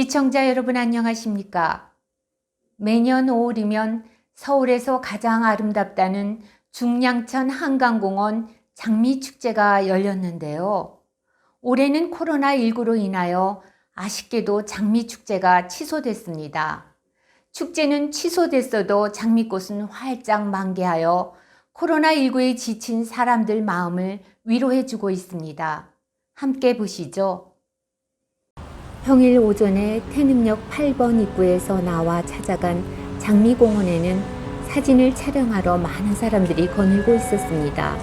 시청자 여러분 안녕하십니까? 매년 5월이면 서울에서 가장 아름답다는 중량천 한강공원 장미축제가 열렸는데요. 올해는 코로나19로 인하여 아쉽게도 장미축제가 취소됐습니다. 축제는 취소됐어도 장미꽃은 활짝 만개하여 코로나19에 지친 사람들 마음을 위로해주고 있습니다. 함께 보시죠. 평일 오전에 태릉역 8번 입구에서 나와 찾아간 장미공원에는 사진을 촬영하러 많은 사람들이 거닐고 있었습니다.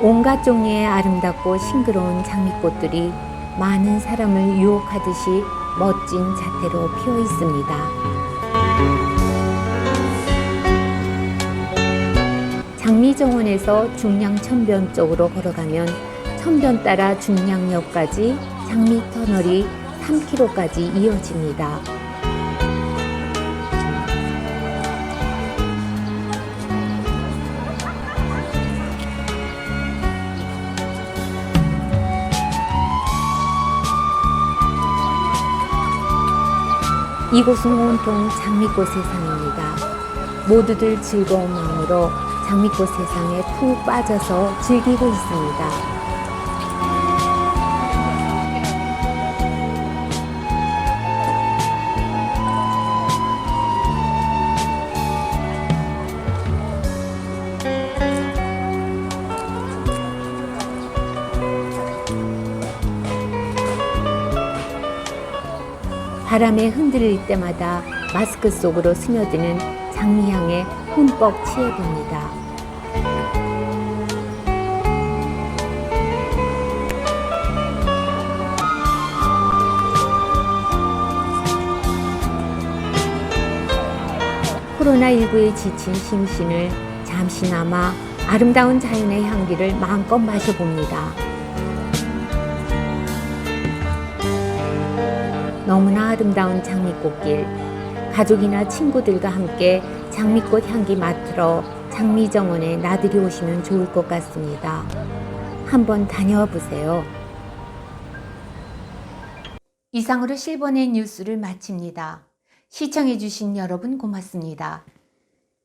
온갖 종류의 아름답고 싱그러운 장미꽃들이 많은 사람을 유혹하듯이 멋진 자태로 피어 있습니다. 장미정원에서 중량천변 쪽으로 걸어가면 천변 따라 중량역까지 장미터널이 3km까지 이어집니다. 이곳은 온통 장미꽃 세상입니다. 모두들 즐거운 마음으로 장미꽃 세상에 푹 빠져서 즐기고 있습니다. 바람에 흔들릴 때마다 마스크 속으로 스며드는 장미향에 흠뻑 취해봅니다. 코로나19에 지친 심신을 잠시나마 아름다운 자연의 향기를 마음껏 마셔봅니다. 너무나 아름다운 장미꽃길, 가족이나 친구들과 함께 장미꽃 향기 맡으러 장미정원에 나들이 오시면 좋을 것 같습니다. 한번 다녀와 보세요. 이상으로 실버의 뉴스를 마칩니다. 시청해주신 여러분 고맙습니다.